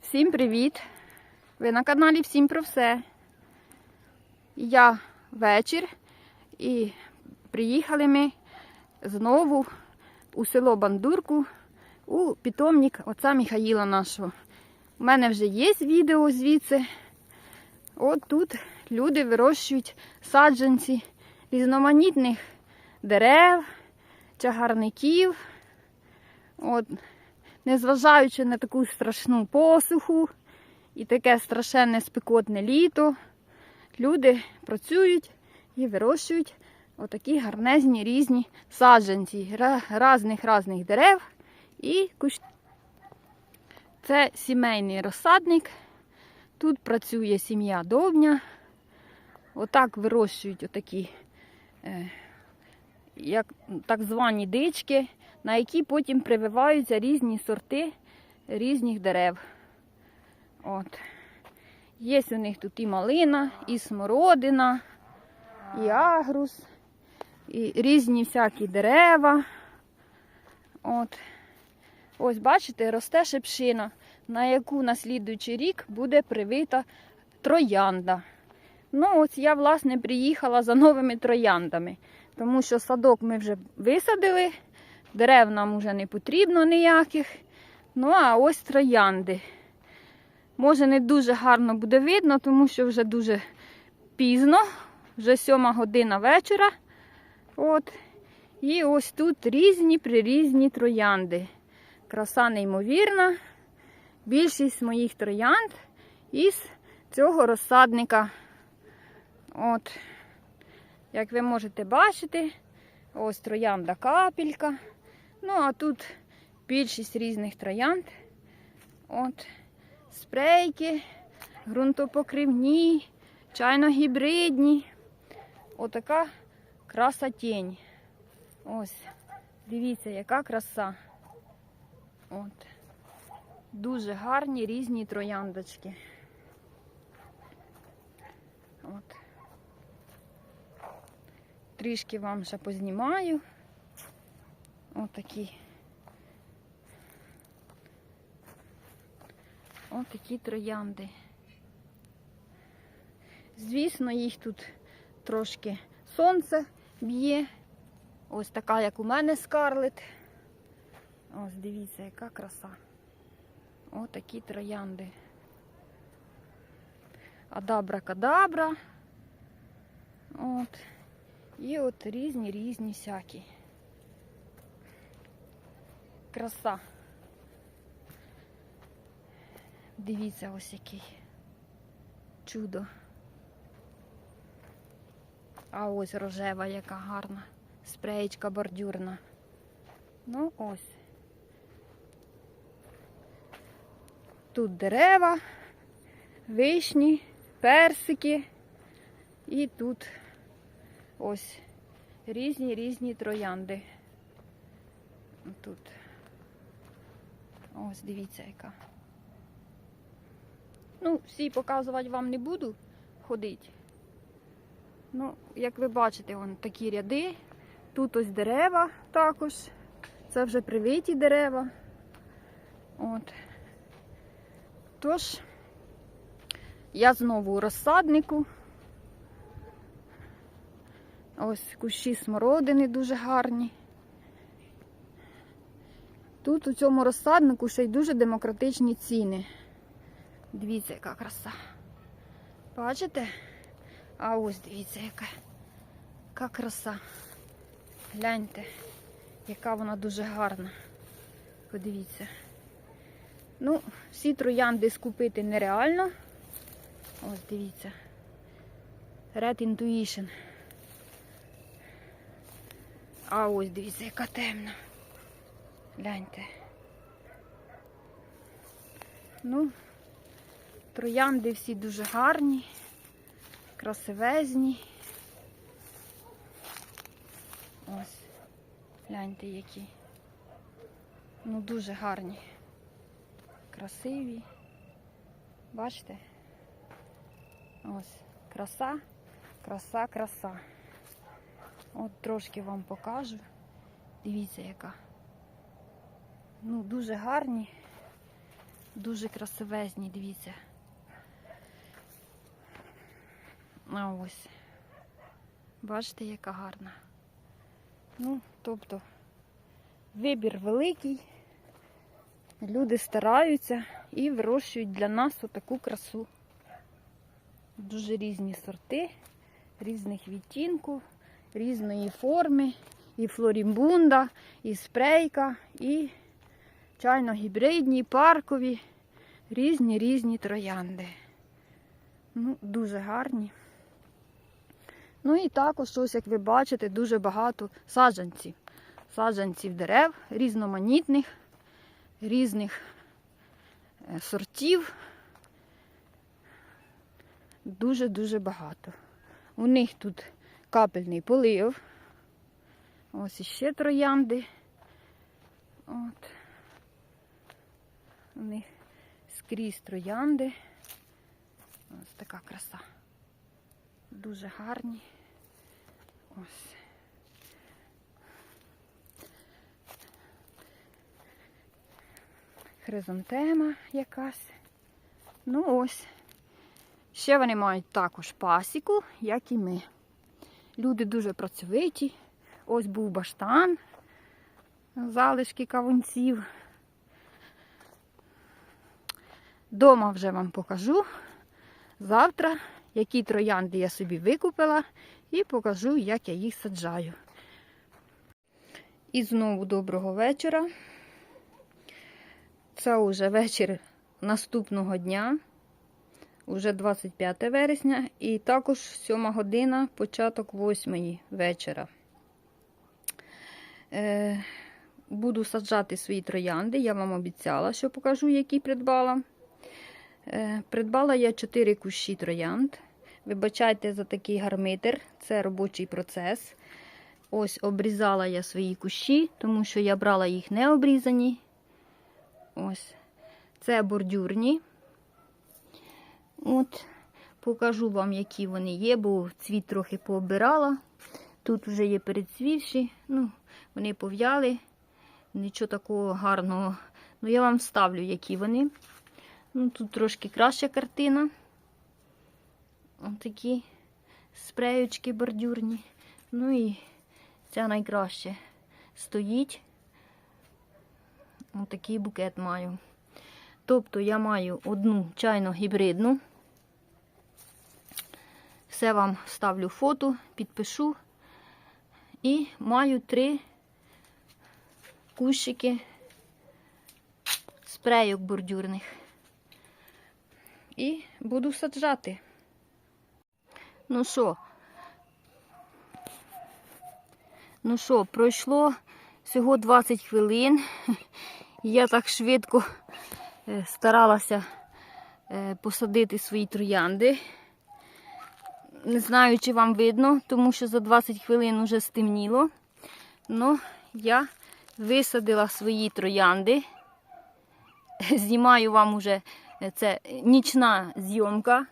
Всім привіт! Ви на каналі Всім про все. Я вечір і приїхали ми знову у село Бандурку у питомник отця Михаїла нашого. У мене вже є відео звідси. От тут люди вирощують саджанці різноманітних дерев, чагарників. От, незважаючи на таку страшну посуху і таке страшенне спекотне літо, люди працюють і вирощують отакі гарнезні різні саджанці різних різних дерев і кущ. Це сімейний розсадник. Тут працює сім'я Довбня. Отак вирощують отакі, е, як так звані дички, на які потім прививаються різні сорти різних дерев. От. Є у них тут і малина, і смородина, і агрус, і різні всякі дерева. От. Ось, бачите, росте шипшина, на яку на слідуючий рік буде привита троянда. Ну, ось я, власне, приїхала за новими трояндами, тому що садок ми вже висадили, дерев нам вже не потрібно ніяких. Ну, а ось троянди. Може, не дуже гарно буде видно, тому що вже дуже пізно, вже сьома година вечора. От. І ось тут різні прирізні троянди. Краса неймовірна. Більшість моїх троянд із цього розсадника. От, як ви можете бачити, ось троянда капелька. Ну, а тут більшість різних троянд. От, спрейки, ґрунтопокривні, чайно-гібридні. Отака краса тінь. Ось, дивіться, яка краса. От. Дуже гарні різні трояндочки. Трішки вам ще познімаю. Отакі. Отакі троянди. Звісно, їх тут трошки сонце б'є. Ось така, як у мене скарлет. Ось дивіться, яка краса. Отакі троянди. Адабра-кадабра. От. І от різні різні всякі. Краса. Дивіться ось який. Чудо. А ось рожева, яка гарна. Спреєчка бордюрна. Ну ось. Тут дерева, вишні, персики. І тут ось різні різні троянди. Тут. Ось дивіться, яка. Ну, всі показувати вам не буду ходити. Ну, як ви бачите, вон такі ряди. Тут ось дерева також. Це вже привиті дерева. От. Тож, я знову у розсаднику. Ось кущі смородини дуже гарні. Тут у цьому розсаднику ще й дуже демократичні ціни. Дивіться, яка краса. Бачите? А ось дивіться, яка, яка краса. Гляньте, яка вона дуже гарна. Подивіться. Ну, всі троянди скупити нереально. Ось дивіться. Red Intuition. А ось дивіться, яка темна. Гляньте. Ну, троянди всі дуже гарні, красивезні. Ось, гляньте які. Ну, дуже гарні. Красиві. Бачите? Ось, краса, краса, краса. От трошки вам покажу. Дивіться, яка. Ну, дуже гарні, дуже красивезні, дивіться. А ось. Бачите, яка гарна. Ну, тобто, вибір великий. Люди стараються і вирощують для нас отаку красу. Дуже різні сорти, різних відтінків, різної форми. І флорімбунда, і спрейка, і чайно-гібридні, паркові, різні різні троянди. Ну, дуже гарні. Ну і також, ось, як ви бачите, дуже багато саджанців. Саджанців дерев різноманітних, різних е, сортів. Дуже-дуже багато. У них тут капельний полив. Ось іще троянди. От. У них скрізь троянди. Ось така краса. Дуже гарні. Ось. Хризантема якась. Ну ось. Ще вони мають також пасіку, як і ми. Люди дуже працьовиті. Ось був баштан, залишки кавунців. Дома вже вам покажу завтра, які троянди я собі викупила, і покажу, як я їх саджаю. І знову доброго вечора. Це вже вечір наступного дня, уже 25 вересня, і також 7 година, початок 8 вечора. Е, буду саджати свої троянди. Я вам обіцяла, що покажу, які придбала. Е, придбала я 4 кущі троянд. Вибачайте за такий гармитер, це робочий процес. Ось обрізала я свої кущі, тому що я брала їх не обрізані. Ось. Це бордюрні. От, покажу вам, які вони є, бо цвіт трохи пообирала. Тут вже є передцвівші, ну, вони пов'яли. Нічого такого гарного. Ну, я вам ставлю, які вони. Ну, Тут трошки краща картина. Ось такі спреючки бордюрні. Ну і ця найкраще стоїть. Ось такий букет маю. Тобто я маю одну чайно гібридну. Все вам ставлю фото, підпишу. І маю три кущики спрейок бордюрних. І буду саджати. Ну що? Ну що, пройшло всього 20 хвилин. Я так швидко е, старалася е, посадити свої троянди. Не знаю, чи вам видно, тому що за 20 хвилин вже стемніло. Ну, я висадила свої троянди. Знімаю вам уже е, це нічна зйомка.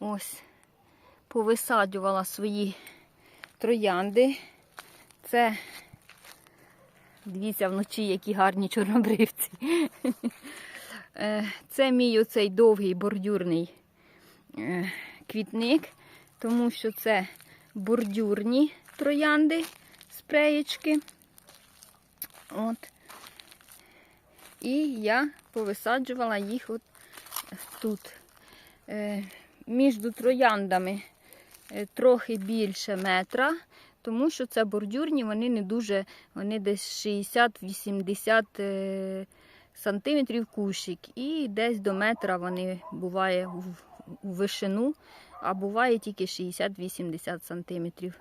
Ось повисаджувала свої троянди. Це, дивіться, вночі які гарні чорнобривці. Е, Це мій оцей довгий бордюрний е, квітник, тому що це бордюрні троянди, спреєчки. От. І я повисаджувала їх от тут. Е, Між трояндами трохи більше метра, тому що це бордюрні, вони не дуже, вони десь 60-80 е, сантиметрів кущик. І десь до метра вони буває у вишину, а буває тільки 60-80 сантиметрів.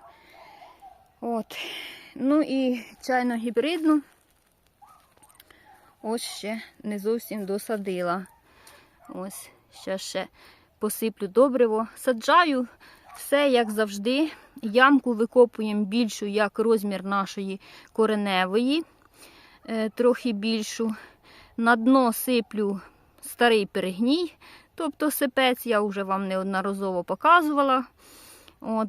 От. Ну і чайно гібридну ось ще не зовсім досадила. Ось, ще ще посиплю добриво. Саджаю все, як завжди. Ямку викопуємо більшу, як розмір нашої кореневої, е, трохи більшу. На дно сиплю старий перегній, Тобто сипець я вже вам неодноразово показувала. От,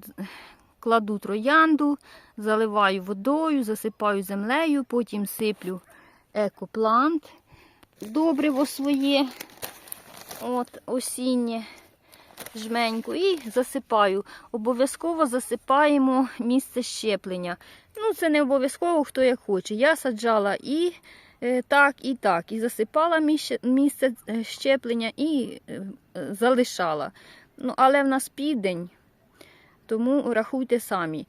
кладу троянду, заливаю водою, засипаю землею, потім сиплю екоплант, добриво своє, от, осіннє жменьку і засипаю. Обов'язково засипаємо місце щеплення. Ну, це не обов'язково, хто як хоче. Я саджала і е, так, і так. І засипала місце е, щеплення і е, залишала. Ну, але в нас південь, тому рахуйте самі.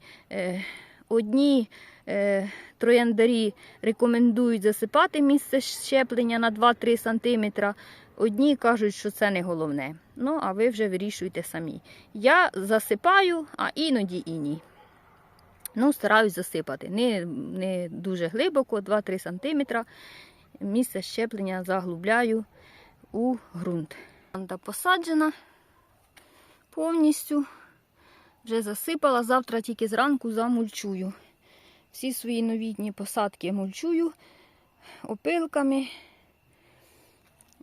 Одні трояндарі рекомендують засипати місце щеплення на 2-3 см. Одні кажуть, що це не головне. Ну, а ви вже вирішуєте самі. Я засипаю, а іноді і ні. Ну, стараюсь засипати. Не, не дуже глибоко, 2-3 см. Місце щеплення заглубляю у ґрунт. Троянда посаджена повністю. Вже засипала, завтра тільки зранку замульчую. Всі свої новітні посадки мульчую опилками.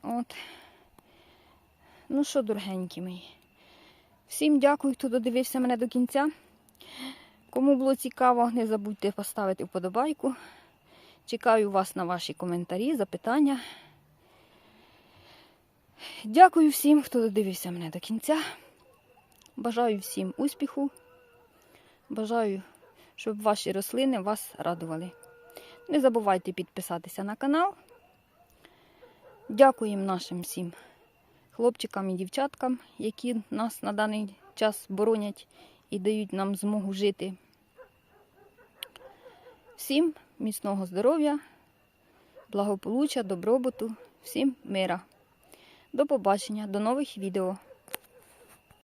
От. Ну що, дорогенькі мої. Всім дякую, хто додивився мене до кінця. Кому було цікаво, не забудьте поставити вподобайку. Чекаю вас на ваші коментарі, запитання. Дякую всім, хто додивився мене до кінця. Бажаю всім успіху. Бажаю, щоб ваші рослини вас радували. Не забувайте підписатися на канал. Дякуємо нашим всім хлопчикам і дівчаткам, які нас на даний час боронять і дають нам змогу жити. Всім міцного здоров'я, благополуччя, добробуту, всім мира. До побачення, до нових відео.